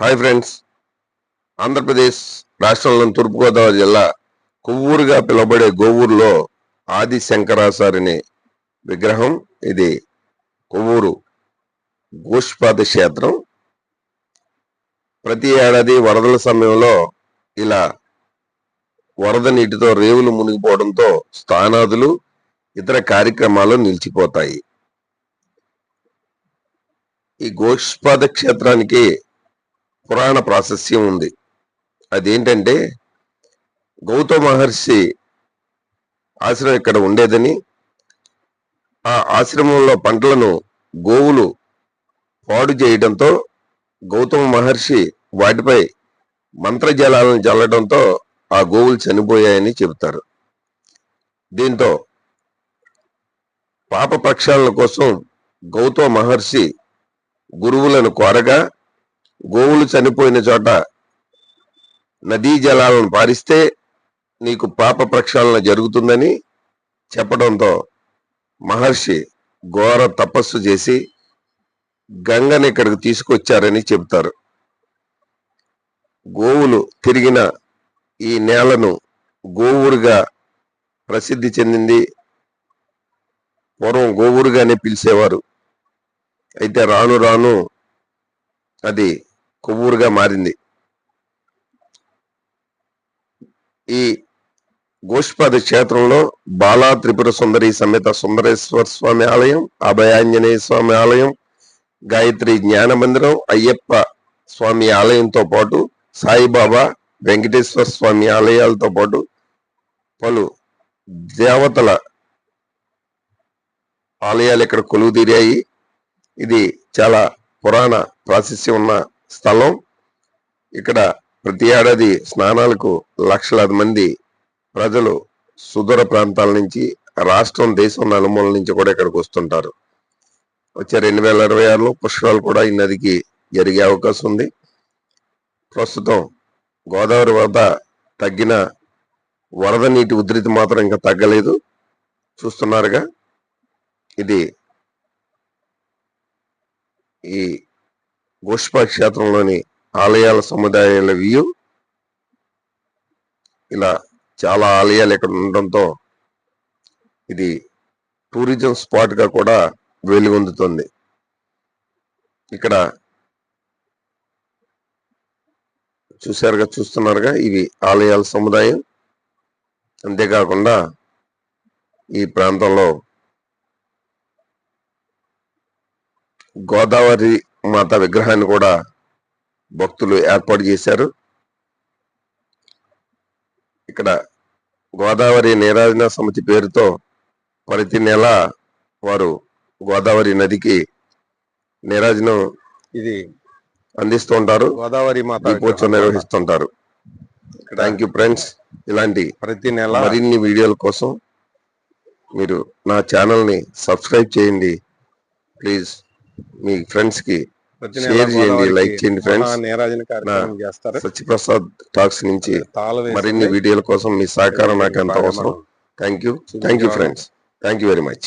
Hi friends Andhra Pradesh రాష్ట్రంలోని తూర్పుగోదావరి జిల్లా కొవ్వూరుగా పిలువబడే గోవూరులో ఆది శంకరాచార్యుని విగ్రహం. ఇది కొవ్వూరు గోష్పాద క్షేత్రం. ప్రతి ఏడాది వరదల సమయంలో ఇలా వరద నీటితో రేవులు మునిగిపోవడంతో స్థానాదులు ఇతర కార్యక్రమాలు నిలిచిపోతాయి. ఈ గోష్పాద క్షేత్రానికి పురాణ ప్రాశస్యం ఉంది. అదేంటంటే గౌతమ మహర్షి ఆశ్రమం ఇక్కడ ఉండేదని ఆ ఆశ్రమంలో పంటలను గోవులు పాడు చేయడంతో గౌతమ మహర్షి వాటిపై మంత్రజలాలను చల్లడంతో ఆ గోవులు చనిపోయాయని చెబుతారు. దీంతో పాప ప్రక్షాళన కోసం గౌతమ మహర్షి గురువులను కోరగా గోవులు చనిపోయిన చోట నదీ జలాలను పారిస్తే నీకు పాప ప్రక్షాళన జరుగుతుందని చెప్పడంతో మహర్షి ఘోర తపస్సు చేసి గంగని ఇక్కడికి తీసుకొచ్చారని చెబుతారు. గోవులు తిరిగిన ఈ నేలను గోవురుగా ప్రసిద్ధి చెందింది పూర్వం గోవురుగానే పిలిచేవారు. అయితే రాను రాను అది కొవ్వూరుగా మారింది. ఈ గోష్పాద క్షేత్రంలో బాలా త్రిపుర సుందరి సమేత సుందరేశ్వర స్వామి ఆలయం అభయాంజనేయ స్వామి ఆలయం గాయత్రి జ్ఞాన మందిరం అయ్యప్ప స్వామి ఆలయంతో పాటు సాయిబాబా వెంకటేశ్వర స్వామి ఆలయాలతో పాటు పలు దేవతల ఆలయాలు ఇక్కడ కొలువు తీరాయి ఇది చాలా పురాణ ప్రాశస్యం ఉన్న స్థలం. ఇక్కడ ప్రతి ఏడాది స్నానాలకు లక్షలాది మంది ప్రజలు సుదూర ప్రాంతాల నుంచి రాష్ట్రం దేశం నలుమూల నుంచి కూడా ఇక్కడికి వస్తుంటారు. వచ్చే రెండు వేల ఇరవై ఆరులో పుష్కరాలు కూడా ఈ నదికి జరిగే అవకాశం ఉంది. ప్రస్తుతం గోదావరి వద్ద తగ్గిన వరద నీటి ఉధృతి మాత్రం ఇంకా తగ్గలేదు. చూస్తున్నారుగా ఇది ఈ గోష్ప క్షేత్రంలోని ఆలయాల సముదాయాల వ్యూ ఇలా చాలా ఆలయాలు ఇక్కడ ఉండడంతో ఇది టూరిజం స్పాట్గా కూడా వెలుగొందుతుంది. ఇక్కడ చూసారుగా చూస్తున్నారుగా ఇవి ఆలయాల సముదాయం. అంతేకాకుండా ఈ ప్రాంతంలో గోదావరి మాత విగ్రహాన్ని కూడా భక్తులు ఏర్పాటు చేశారు. ఇక్కడ గోదావరి నీరాజన సమితి పేరుతో ప్రతి నెల వారు గోదావరి నదికి నీరాజనం ఇది అందిస్తూ ఉంటారు గోదావరి మాత దీపోత్సవం నిర్వహిస్తుంటారు. థ్యాంక్ యూ ఫ్రెండ్స్ ఇలాంటి ప్రతి నెల మరిన్ని వీడియోల కోసం మీరు నా ఛానల్ని సబ్స్క్రైబ్ చేయండి. ప్లీజ్ మీ ఫ్రెండ్స్కి ప్రతి షేర్ చేయండి, లైక్ చేయండి ఫ్రెండ్స్. నీరాజన కార్యక్రమం చేస్తారు. సత్యప్రసాద్ టాక్స్ నుంచి మరిన్ని వీడియోల కోసం మీ సహకారం నాకు ఎంత అవసరం? Thank you thank you friends thank you very much